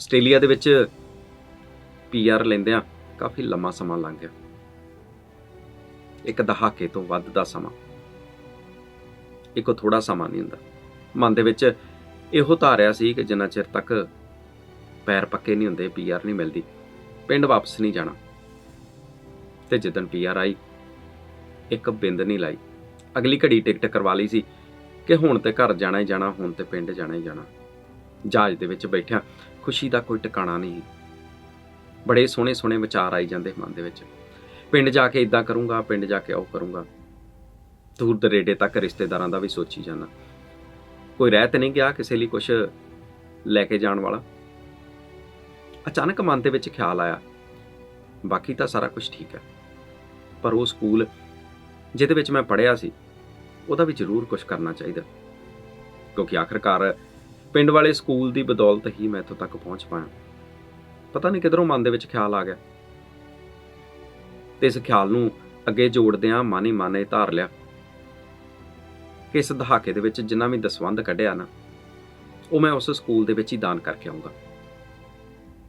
Australia ਦੇ ਵਿੱਚ PR ਲੈਂਦਿਆਂ ਕਾਫੀ ਲੰਮਾ ਸਮਾਂ ਲੰਘ ਗਿਆ। ਇੱਕ ਦਹਾਕੇ ਤੋਂ ਵੱਧ ਦਾ ਸਮਾਂ। ਇੱਕੋ ਥੋੜਾ ਸਮਾਂ ਨਹੀਂ ਹੁੰਦਾ। ਮਨ ਦੇ ਵਿੱਚ ਇਹੋ ਧਾਰਿਆ ਸੀ ਕਿ ਜਿੰਨਾ ਚਿਰ ਤੱਕ ਪੈਰ ਪੱਕੇ ਨਹੀਂ ਹੁੰਦੇ ਪੀਆਰ ਨਹੀਂ ਮਿਲਦੀ, ਪਿੰਡ ਵਾਪਸ ਨਹੀਂ ਜਾਣਾ। ਤੇ ਜਿੱਦਣ ਪੀਆਰ ਆਈ, ਇੱਕ ਬਿੰਦ ਨਹੀਂ ਲਾਈ। ਅਗਲੀ ਘੜੀ ਟਿਕਟ ਕਰਵਾ ਲਈ ਸੀ ਕਿ ਹੁਣ ਤੇ ਘਰ ਜਾਣਾ ਹੀ ਜਾਣਾ, ਹੁਣ ਤੇ ਪਿੰਡ ਜਾਣਾ ਹੀ ਜਾਣਾ। ਜਹਾਜ਼ ਦੇ ਵਿੱਚ ਬੈਠਿਆ। ਖੁਸ਼ੀ ਦਾ ਕੋਈ ਟਿਕਾਣਾ ਨਹੀਂ ਬੜੇ ਸੋਹਣੇ ਸੋਹਣੇ ਵਿਚਾਰ ਆਈ ਜਾਂਦੇ ਮਨ ਦੇ ਵਿੱਚ। ਪਿੰਡ ਜਾ ਕੇ ਇਦਾਂ ਕਰੂੰਗਾ, ਪਿੰਡ ਜਾ ਕੇ ਉਹ ਕਰੂੰਗਾ। ਦੂਰ ਦਰੇਡੇ ਤੱਕ ਰਿਸ਼ਤੇਦਾਰਾਂ ਦਾ ਵੀ ਸੋਚੀ ਜਾਣਾ ਕੋਈ ਰਹਿਤ ਨਹੀਂ ਗਿਆ ਕਿਸੇ ਲਈ ਕੁਝ ਲੈ ਕੇ ਜਾਣ ਵਾਲਾ। ਅਚਾਨਕ ਮਨ ਦੇ ਵਿੱਚ ਖਿਆਲ ਆਇਆ, ਬਾਕੀ ਤਾਂ ਸਾਰਾ ਕੁਝ ਠੀਕ ਹੈ। ਪਰ ਉਹ ਸਕੂਲ ਜਿਹਦੇ ਵਿੱਚ ਮੈਂ ਪੜ੍ਹਿਆ ਸੀ, ਉਹਦਾ ਵੀ ਜ਼ਰੂਰ ਕੁਝ ਕਰਨਾ ਚਾਹੀਦਾ। ਕਿਉਂਕਿ ਆਖਰਕਾਰ ਪਿੰਡ ਵਾਲੇ ਸਕੂਲ ਦੀ ਬਦੌਲਤ ਹੀ ਮੈਂ ਇੱਥੋਂ ਤੱਕ ਪਹੁੰਚ ਪਾਇਆ। ਪਤਾ ਨਹੀਂ ਕਿਧਰੋਂ ਮਨ ਦੇ ਵਿੱਚ ਖਿਆਲ ਆ ਗਿਆ। ਤੇ ਇਸ ਖਿਆਲ ਨੂੰ ਅੱਗੇ ਜੋੜਦਿਆਂ ਮਾਨੀ ਮਾਨੇ ਧਾਰ ਲਿਆ ਕਿ ਇਸ ਦਹਾਕੇ ਦੇ ਵਿੱਚ ਜਿੰਨਾ ਵੀ ਦਸਵੰਦ ਕੱਢਿਆ ਨਾ, ਉਹ ਮੈਂ ਉਸ ਸਕੂਲ ਦੇ ਵਿੱਚ ਹੀ ਦਾਨ ਕਰਕੇ ਆਉਂਗਾ।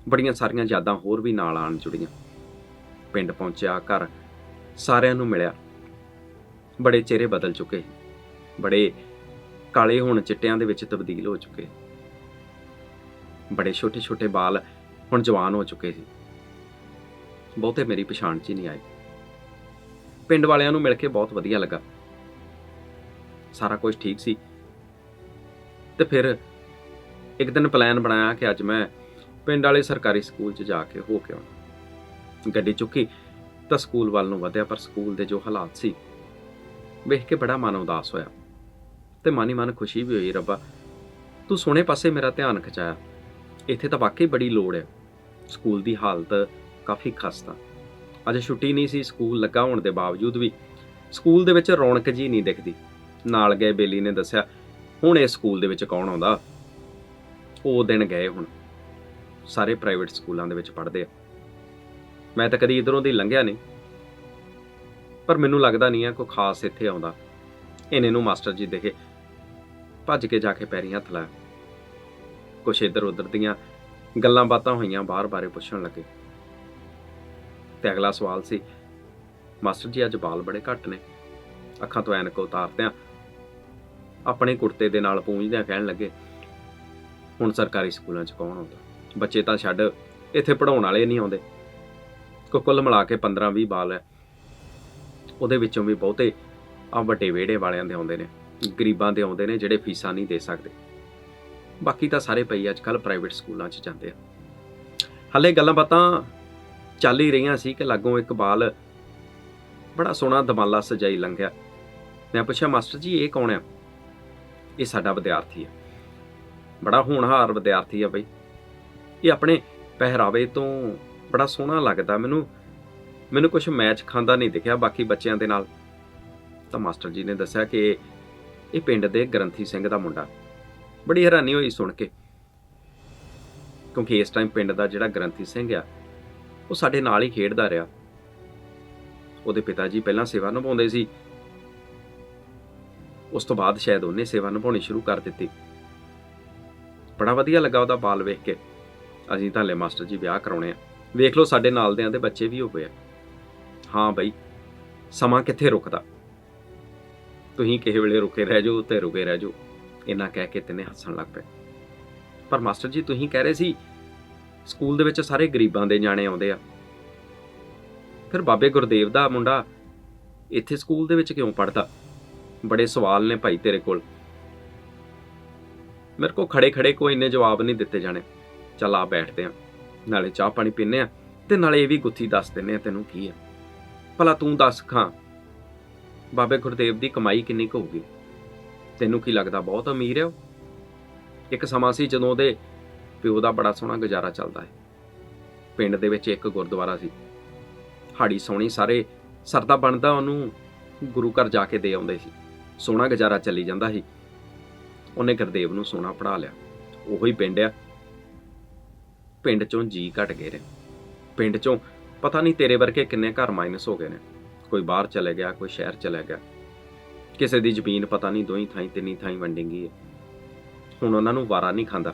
ਬੜੀਆਂ ਸਾਰੀਆਂ ਯਾਦਾਂ ਹੋਰ ਵੀ ਨਾਲ ਆਣ ਜੁੜੀਆਂ। ਪਿੰਡ ਪਹੁੰਚਿਆ, ਘਰ ਸਾਰਿਆਂ ਨੂੰ ਮਿਲਿਆ। ਬੜੇ ਚਿਹਰੇ ਬਦਲ ਚੁੱਕੇ। ਬੜੇ ਕਾਲੇ ਹੁਣ ਚਿੱਟਿਆਂ ਦੇ ਵਿੱਚ ਤਬਦੀਲ ਹੋ ਚੁੱਕੇ। ਬੜੇ ਛੋਟੇ ਛੋਟੇ ਬਾਲ ਹੁਣ ਜਵਾਨ ਹੋ ਚੁੱਕੇ ਸੀ। ਬਹੁਤੇ ਮੇਰੀ ਪਛਾਣ 'ਚ ਹੀ ਨਹੀਂ ਆਏ। ਪਿੰਡ ਵਾਲਿਆਂ ਨੂੰ ਮਿਲ ਕੇ ਬਹੁਤ ਵਧੀਆ ਲੱਗਾ। ਸਾਰਾ ਕੁਝ ਠੀਕ ਸੀ। ਤੇ ਫਿਰ ਇੱਕ ਦਿਨ ਪਲਾਨ ਬਣਾਇਆ ਕਿ ਅੱਜ ਮੈਂ ਪਿੰਡ ਵਾਲੇ ਸਰਕਾਰੀ ਸਕੂਲ 'ਚ ਜਾ ਕੇ ਹੋ ਕੇ ਆਉਣਾ। ਗੱਡੀ ਚੁੱਕੀ ਤਾਂ ਸਕੂਲ ਵੱਲ ਨੂੰ ਵਧਿਆ, ਪਰ ਸਕੂਲ ਦੇ ਜੋ ਹਾਲਾਤ ਸੀ, ਵੇਖ ਕੇ ਬੜਾ ਮਨ ਉਦਾਸ ਹੋਇਆ। ਤੇ ਮਾਨੀ ਮਨ ਖੁਸ਼ੀ ਵੀ ਹੋਈ, ਰੱਬਾ, ਤੂੰ ਸੋਹਣੇ ਪਾਸੇ ਮੇਰਾ ਧਿਆਨ ਖਿਚਾਇਆ। ਇੱਥੇ ਤਾਂ ਵਾਕਈ ਬੜੀ ਲੋੜ ਹੈ। ਸਕੂਲ ਦੀ ਹਾਲਤ ਕਾਫੀ ਖਸਤਾ ਅੱਜ ਛੁੱਟੀ ਨਹੀਂ ਸੀ, ਸਕੂਲ ਲੱਗਾ ਹੋਣ ਦੇ ਬਾਵਜੂਦ ਵੀ ਸਕੂਲ ਦੇ ਵਿੱਚ ਰੌਣਕ ਜੀ ਨਹੀਂ ਦਿਖਦੀ। ਨਾਲ ਗਏ ਬੇਲੀ ਨੇ ਦੱਸਿਆ, ਹੁਣ ਇਸ ਸਕੂਲ ਦੇ ਵਿੱਚ ਕੌਣ ਆਉਂਦਾ? ਉਹ ਦਿਨ ਗਏ ਹੁਣ। ਸਾਰੇ ਪ੍ਰਾਈਵੇਟ ਸਕੂਲਾਂ ਦੇ ਵਿੱਚ ਪੜ੍ਹਦੇ ਆ। ਮੈਂ ਤਾਂ ਕਦੀ ਇਧਰੋਂ ਦੀ ਲੰਘਿਆ ਨਹੀਂ। ਪਰ ਮੈਨੂੰ ਲੱਗਦਾ ਨਹੀਂ ਆ ਕੋਈ ਖਾਸ ਇੱਥੇ ਆਉਂਦਾ। ਇਹਨੇ ਨੂੰ ਮਾਸਟਰ ਜੀ ਦੇਖੇ। ਭੱਜ ਕੇ ਜਾ ਕੇ ਪੈਰੀਂ ਹੱਥ ਲਾਇਆ। ਕੁਛ ਇੱਧਰ ਉੱਧਰ ਦੀਆਂ ਗੱਲਾਂ ਬਾਤਾਂ ਹੋਈਆਂ ਬਾਹਰ ਬਾਰੇ ਪੁੱਛਣ ਲੱਗੇ। ਤੇ ਅਗਲਾ ਸਵਾਲ ਸੀ, ਮਾਸਟਰ ਜੀ, ਅੱਜ ਬਾਲ ਬੜੇ ਘੱਟ ਨੇ। ਅੱਖਾਂ ਤੋਂ ਐਨਕ ਉਤਾਰਦਿਆਂ ਆਪਣੇ ਕੁੜਤੇ ਦੇ ਨਾਲ ਪੂੰਝਦਿਆਂ ਕਹਿਣ ਲੱਗੇ, ਹੁਣ ਸਰਕਾਰੀ ਸਕੂਲਾਂ 'ਚ ਕੌਣ ਆਉਂਦਾ? ਬੱਚੇ ਤਾਂ ਛੱਡ, ਇੱਥੇ ਪੜਾਉਣ ਵਾਲੇ ਨਹੀਂ ਆਉਂਦੇ। ਕੋ ਕੁੱਲ ਮਿਲਾ ਕੇ 15-20 ਬਾਲ ਹੈ। ਉਹਦੇ ਵਿੱਚੋਂ ਵੀ ਬਹੁਤੇ ਆ ਵੱਡੇ ਵਿਹੜੇ ਵਾਲਿਆਂ ਦੇ ਆਉਂਦੇ ਨੇ। ਗਰੀਬਾਂ ਦੇ ਆਉਂਦੇ ਨੇ ਜਿਹੜੇ ਫੀਸਾਂ ਨਹੀਂ ਦੇ ਸਕਦੇ। ਬਾਕੀ ਤਾਂ ਸਾਰੇ ਪਈ ਅੱਜ ਕੱਲ ਪ੍ਰਾਈਵੇਟ ਸਕੂਲਾਂ 'ਚ ਜਾਂਦੇ ਆ। ਹਲੇ ਗੱਲਾਂ ਬਾਤਾਂ ਚੱਲ ਹੀ ਰਹੀਆਂ ਸੀ ਕਿ ਲਾਗੋਂ ਇੱਕ ਬਾਲ ਬੜਾ ਸੋਹਣਾ ਦਮਾਲਾ ਸਜਾਈ ਲੰਘਿਆ। ਮੈਂ ਪੁੱਛਿਆ, ਮਾਸਟਰ ਜੀ, ਇਹ ਕੌਣ ਆ? ਇਹ ਸਾਡਾ ਵਿਦਿਆਰਥੀ ਆ। ਬੜਾ ਹੋਣਹਾਰ ਵਿਦਿਆਰਥੀ ਆ ਬਈ। ਇਹ ਆਪਣੇ ਪਹਿਰਾਵੇ ਤੋਂ ਬੜਾ ਸੋਹਣਾ ਲੱਗਦਾ। ਮੈਨੂੰ ਮੈਨੂੰ ਕੁਝ ਮੈਚ ਖਾਂਦਾ ਨਹੀਂ ਦਿਖਿਆ ਬਾਕੀ ਬੱਚਿਆਂ ਦੇ ਨਾਲ। ਤਾਂ ਮਾਸਟਰ ਜੀ ਨੇ ਦੱਸਿਆ ਕਿ ਇਹ ਪਿੰਡ ਦੇ ਗ੍ਰੰਥੀ ਸਿੰਘ ਦਾ ਮੁੰਡਾ। ਬੜੀ ਹੈਰਾਨੀ ਹੋਈ ਸੁਣ ਕੇ। ਕਿਉਂਕਿ ਇਸ ਟਾਈਮ ਪਿੰਡ ਦਾ ਜਿਹੜਾ ਗ੍ਰੰਥੀ ਸਿੰਘ ਆ, ਉਹ ਸਾਡੇ ਨਾਲ ਹੀ ਖੇਡਦਾ ਰਿਹਾ। ਉਹਦੇ ਪਿਤਾ ਜੀ ਪਹਿਲਾਂ ਸੇਵਾ ਨਿਭਾਉਂਦੇ ਸੀ। ਉਸ ਤੋਂ ਬਾਅਦ ਸ਼ਾਇਦ ਉਹਨੇ ਸੇਵਾ ਨਿਭਾਉਣੀ ਸ਼ੁਰੂ ਕਰ ਦਿੱਤੀ। ਬੜਾ ਵਧੀਆ ਲੱਗਾ ਉਹਦਾ ਬਾਲ ਵੇਖ ਕੇ। ਅਸੀਂ ਤਾਂ ਲੈ ਮਾਸਟਰ ਜੀ ਵਿਆਹ ਕਰਾਉਣੇ ਆ। ਵੇਖ ਲਓ ਸਾਡੇ ਨਾਲ ਦਿਆਂ ਦੇ ਬੱਚੇ ਵੀ ਹੋ ਗਏ ਆ। ਹਾਂ ਬਈ, ਸਮਾਂ ਕਿੱਥੇ ਰੁਕਦਾ? ਤੁਸੀਂ ਕਿਸੇ ਵੇਲੇ ਰੁਕੇ ਰਹਿ ਜਾਓ ਤੇ ਰੁਕੇ ਰਹਿ ਜਾਓ। ਇੰਨਾ ਕਹਿ ਕੇ ਤਿੰਨੇ ਹੱਸਣ ਲੱਗ ਪਏ। ਪਰ ਮਾਸਟਰ ਜੀ, ਤੁਸੀਂ ਕਹਿ ਰਹੇ ਸੀ, ਸਕੂਲ ਦੇ ਵਿੱਚ ਸਾਰੇ ਗਰੀਬਾਂ ਦੇ ਜਾਣੇ ਆਉਂਦੇ ਆ। ਫਿਰ ਬਾਬੇ ਗੁਰਦੇਵ ਦਾ ਮੁੰਡਾ ਇੱਥੇ ਸਕੂਲ ਦੇ ਵਿੱਚ ਕਿਉਂ ਪੜਦਾ ਬੜੇ ਸਵਾਲ ਨੇ ਭਾਈ ਤੇਰੇ ਕੋਲ। ਮੇਰੇ ਕੋ ਖੜੇ ਖੜੇ ਕੋਈ ਇੰਨੇ ਜਵਾਬ ਨਹੀਂ ਦਿੱਤੇ ਜਾਣੇ। ਚੱਲ ਆ ਬੈਠਦੇ ਆ। ਨਾਲੇ ਚਾਹ ਪਾਣੀ ਪੀਨੇ ਆ। ਤੇ ਨਾਲੇ ਇਹ ਵੀ ਗੁੱਥੀ ਦੱਸ ਦਿੰਨੇ ਆ ਤੈਨੂੰ ਕੀ ਆ। ਭਲਾ ਤੂੰ ਦੱਸ ਖਾਂ। ਬਾਬੇ ਗੁਰਦੇਵ ਦੀ ਕਮਾਈ ਕਿੰਨੀ ਕੁ ਹੋਊਗੀ? ਤੈਨੂੰ ਕੀ ਲੱਗਦਾ ਬਹੁਤ ਅਮੀਰ ਹੈ ਉਹ? ਇੱਕ ਸਮਾਂ ਸੀ ਜਦੋਂ ਉਹਦੇ ਪਿਓ ਦਾ ਬੜਾ ਸੋਹਣਾ ਗੁਜ਼ਾਰਾ ਚੱਲਦਾ ਹੈ ਪਿੰਡ ਦੇ ਵਿੱਚ ਇੱਕ ਗੁਰਦੁਆਰਾ ਸੀ। ਹਾੜੀ ਸੋਹਣੀ ਸਾਰੇ ਸਰਦਾ ਬਣਦਾ ਉਹਨੂੰ ਗੁਰੂ ਘਰ ਜਾ ਕੇ ਦੇ ਆਉਂਦੇ ਸੀ। ਸੋਹਣਾ ਗੁਜ਼ਾਰਾ ਚੱਲੀ ਜਾਂਦਾ ਸੀ। ਉਹਨੇ ਗੁਰਦੇਵ ਨੂੰ ਸੋਹਣਾ ਪੜਾ ਲਿਆ। ਉਹੋ ਹੀ ਪਿੰਡ ਆ। ਪਿੰਡ ਚੋਂ ਜੀ ਘਟ ਗਏ ਨੇ। ਪਿੰਡ ਚੋਂ ਪਤਾ ਨਹੀਂ ਤੇਰੇ ਵਰਗੇ ਕਿੰਨੇ ਘਰ ਮਾਈਨਸ ਹੋ ਗਏ ਨੇ। ਕੋਈ ਬਾਹਰ ਚਲੇ ਗਿਆ, ਕੋਈ ਸ਼ਹਿਰ ਚਲੇ ਗਿਆ। ਕਿਸੇ ਦੀ ਜ਼ਮੀਨ ਪਤਾ ਨਹੀਂ ਦੋਈ ਥਾਈਂ, ਤਿੰਨੀ ਥਾਈਂ ਵੰਡੀ ਗਈ ਹੈ ਹੁਣ ਉਹਨਾਂ ਨੂੰ ਵਾਰਾ ਨਹੀਂ ਖਾਂਦਾ।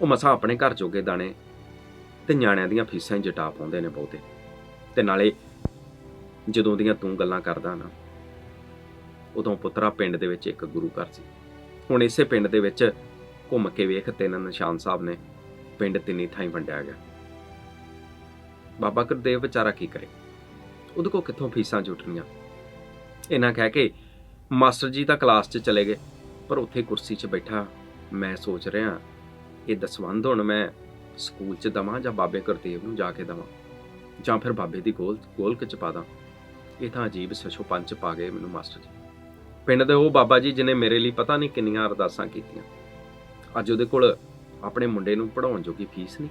ਉਹ ਮਸਾਂ ਆਪਣੇ ਘਰ ਜੋਗੇ ਦਾਣੇ ਤੇ ਨਿਆਣਿਆਂ ਦੀਆਂ ਫੀਸਾਂ ਹੀ ਜਟਾ ਪਾਉਂਦੇ ਨੇ ਬਹੁਤੇ। ਤੇ ਨਾਲੇ ਜਦੋਂ ਦੀਆਂ ਤੂੰ ਗੱਲਾਂ ਕਰਦਾ ਨਾ, ਉਦੋਂ ਪੁੱਤਰਾ ਪਿੰਡ ਦੇ ਵਿੱਚ ਇੱਕ ਗੁਰੂ ਘਰ ਸੀ। ਹੁਣ ਇਸੇ ਪਿੰਡ ਦੇ ਵਿੱਚ ਘੁੰਮ ਕੇ ਵੇਖ ਤਿੰਨ ਨਿਸ਼ਾਨ ਸਾਹਿਬ ਨੇ, ਪਿੰਡ ਤਿੰਨੀ ਥਾਈਂ ਵੰਡਿਆ ਗਿਆ। ਬਾਬਾ ਗੁਰਦੇਵ ਵਿਚਾਰਾ ਕੀ ਕਰੇ? ਉਹਦੇ ਕੋਲ ਕਿੱਥੋਂ ਫੀਸਾਂ ਜੁਟਣੀਆਂ? ਇਹਨਾਂ ਕਹਿ ਕੇ ਮਾਸਟਰ ਜੀ ਤਾਂ ਕਲਾਸ 'ਚ ਚਲੇ ਗਏ, ਪਰ ਉੱਥੇ ਕੁਰਸੀ 'ਚ ਬੈਠਾ ਮੈਂ ਸੋਚ ਰਿਹਾ, ਇਹ ਦਸਵੰਧ ਹੁਣ ਮੈਂ ਸਕੂਲ 'ਚ ਦਵਾਂ ਜਾਂ ਬਾਬੇ ਗੁਰਦੇਵ ਨੂੰ ਜਾ ਕੇ ਦਵਾਂ? ਜਾਂ ਫਿਰ ਬਾਬੇ ਦੀ ਗੋਲ, ਗੋਲਕ 'ਚ ਪਾ ਦਾਂ? ਇਹ ਤਾਂ ਅਜੀਬ ਸਸ਼ੋ ਪੰਚ ਪਾ ਗਏ ਮੈਨੂੰ ਮਾਸਟਰ ਜੀ। ਪਿੰਡ ਦੇ ਉਹ ਬਾਬਾ ਜੀ ਜਿਨੇ ਮੇਰੇ ਲਈ ਪਤਾ ਨਹੀਂ ਕਿੰਨੀਆਂ ਅਰਦਾਸਾਂ ਕੀਤੀਆਂ। ਅੱਜ ਉਹਦੇ ਕੋਲ ਆਪਣੇ ਮੁੰਡੇ ਨੂੰ ਪੜਾਉਣ ਜੋਗੀ ਫੀਸ ਨਹੀਂ।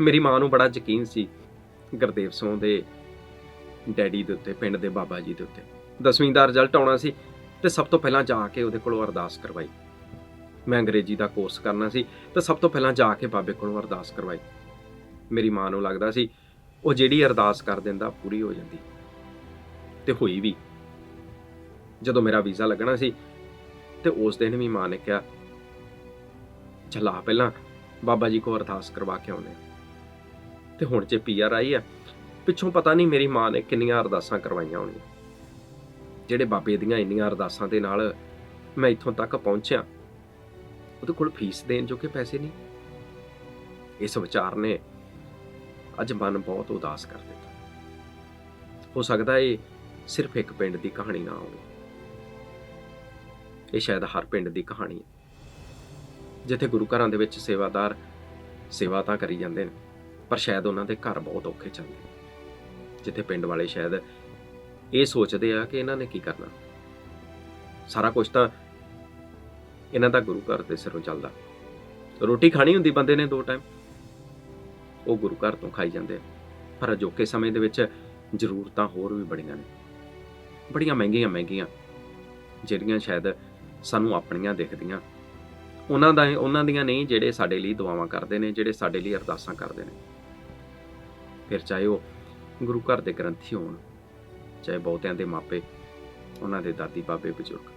ਮੇਰੀ ਮਾਂ ਨੂੰ ਬੜਾ ਯਕੀਨ ਸੀ, ਗੁਰਦੇਵ ਸਿੰਘ ਦੇ ਡੈਡੀ ਦੇ ਉੱਤੇ, ਪਿੰਡ ਦੇ ਬਾਬਾ ਜੀ ਦੇ ਉੱਤੇ। ਦਸਵੀਂ ਦਾ ਰਿਜ਼ਲਟ ਆਉਣਾ ਸੀ ਤੇ ਸਭ ਤੋਂ ਪਹਿਲਾਂ ਜਾ ਕੇ ਉਹਦੇ ਕੋਲੋਂ ਅਰਦਾਸ ਕਰਵਾਈ। ਮੈਂ ਅੰਗਰੇਜ਼ੀ ਦਾ ਕੋਰਸ ਕਰਨਾ ਸੀ ਤੇ ਸਭ ਤੋਂ ਪਹਿਲਾਂ ਜਾ ਕੇ ਬਾਬੇ ਕੋਲੋਂ ਅਰਦਾਸ ਕਰਵਾਈ। ਮੇਰੀ ਮਾਂ ਨੂੰ ਲੱਗਦਾ ਸੀ, ਉਹ ਜਿਹੜੀ ਅਰਦਾਸ ਕਰ ਦਿੰਦਾ ਪੂਰੀ ਹੋ ਜਾਂਦੀ। ਤੇ ਹੋਈ ਵੀ। ਜਦੋਂ ਮੇਰਾ ਵੀਜ਼ਾ ਲੱਗਣਾ ਸੀ ਤੇ ਉਸ ਦਿਨ ਵੀ ਮਾਂ ਨੇ ਕਿਹਾ, ਚਲਾ ਪਹਿਲਾਂ, ਬਾਬਾ ਜੀ ਕੋ ਅਰਦਾਸ ਕਰਵਾ ਕੇ ਆਉਨੇ ਆ। ਤੇ ਹੁਣ ਜੇ ਪੀਆਰ ਆਈ ਆ ਪਿੱਛੋਂ ਪਤਾ ਨਹੀਂ ਮੇਰੀ ਮਾਂ ਨੇ ਕਿੰਨੀਆਂ ਅਰਦਾਸਾਂ ਕਰਵਾਈਆਂ ਹੋਣੀਆਂ। ਜਿਹੜੇ ਬਾਬੇ ਦੀਆਂ ਇੰਨੀਆਂ ਅਰਦਾਸਾਂ ਦੇ ਨਾਲ ਮੈਂ ਇੱਥੋਂ ਤੱਕ ਪਹੁੰਚਿਆ, ਉਹਦੇ ਕੋਲ ਫੀਸ ਦੇਣ ਜੋਗੇ ਪੈਸੇ ਨਹੀਂ। ਇਸ ਵਿਚਾਰ ਨੇ ਅੱਜ ਮਨ ਬਹੁਤ ਉਦਾਸ ਕਰ ਦਿੱਤਾ। ਹੋ ਸਕਦਾ ਇਹ ਸਿਰਫ ਇੱਕ ਪਿੰਡ ਦੀ ਕਹਾਣੀ ਨਾ ਹੋਵੇ। ਇਹ ਸ਼ਾਇਦ ਹਰ ਪਿੰਡ ਦੀ ਕਹਾਣੀ ਹੈ। ਜਿੱਥੇ ਗੁਰੂ ਘਰਾਂ ਦੇ ਵਿੱਚ ਸੇਵਾਦਾਰ ਸੇਵਾ ਤਾਂ ਕਰੀ ਜਾਂਦੇ ਨੇ, ਪਰ ਸ਼ਾਇਦ ਉਹਨਾਂ ਦੇ ਘਰ ਬਹੁਤ ਔਖੇ ਚੱਲਦੇ ਨੇ। ਜਿੱਥੇ ਪਿੰਡ ਵਾਲੇ ਸ਼ਾਇਦ ਇਹ ਸੋਚਦੇ ਆ ਕਿ ਇਹਨਾਂ ਨੇ ਕੀ ਕਰਨਾ। ਸਾਰਾ ਕੁਝ ਤਾਂ ਇਹਨਾਂ ਦਾ ਗੁਰੂ ਘਰ ਦੇ ਸਿਰੋਂ ਚੱਲਦਾ। ਰੋਟੀ ਖਾਣੀ ਹੁੰਦੀ ਬੰਦੇ ਨੇ ਦੋ ਟਾਈਮ ਉਹ ਗੁਰੂ ਘਰ ਤੋਂ ਖਾਈ ਜਾਂਦੇ ਆ। ਪਰ ਅਜੋਕੇ ਸਮੇਂ ਦੇ ਵਿੱਚ ਜ਼ਰੂਰਤਾਂ ਹੋਰ ਵੀ ਬੜੀਆਂ ਨੇ। ਬੜੀਆਂ ਮਹਿੰਗੀਆਂ ਮਹਿੰਗੀਆਂ। ਜਿਹੜੀਆਂ ਸ਼ਾਇਦ ਸਾਨੂੰ ਆਪਣੀਆਂ ਦਿਖਦੀਆਂ। ਉਹਨਾਂ ਦਾ, ਉਹਨਾਂ ਦੀਆਂ ਨਹੀਂ, ਜਿਹੜੇ ਸਾਡੇ ਲਈ ਦੁਆਵਾਂ ਕਰਦੇ ਨੇ, ਜਿਹੜੇ ਸਾਡੇ ਲਈ ਅਰਦਾਸਾਂ ਕਰਦੇ ਨੇ। ਫਿਰ ਚਾਹੇ ਉਹ ਗੁਰੂ ਘਰ ਦੇ ਗ੍ਰੰਥੀ ਹੋਣ ਚਾਹੇ ਬਹੁਤਿਆਂ ਦੇ ਮਾਪੇ ਉਹਨਾਂ ਦੇ ਦਾਦੀ ਬਾਬੇ ਬਜ਼ੁਰਗ।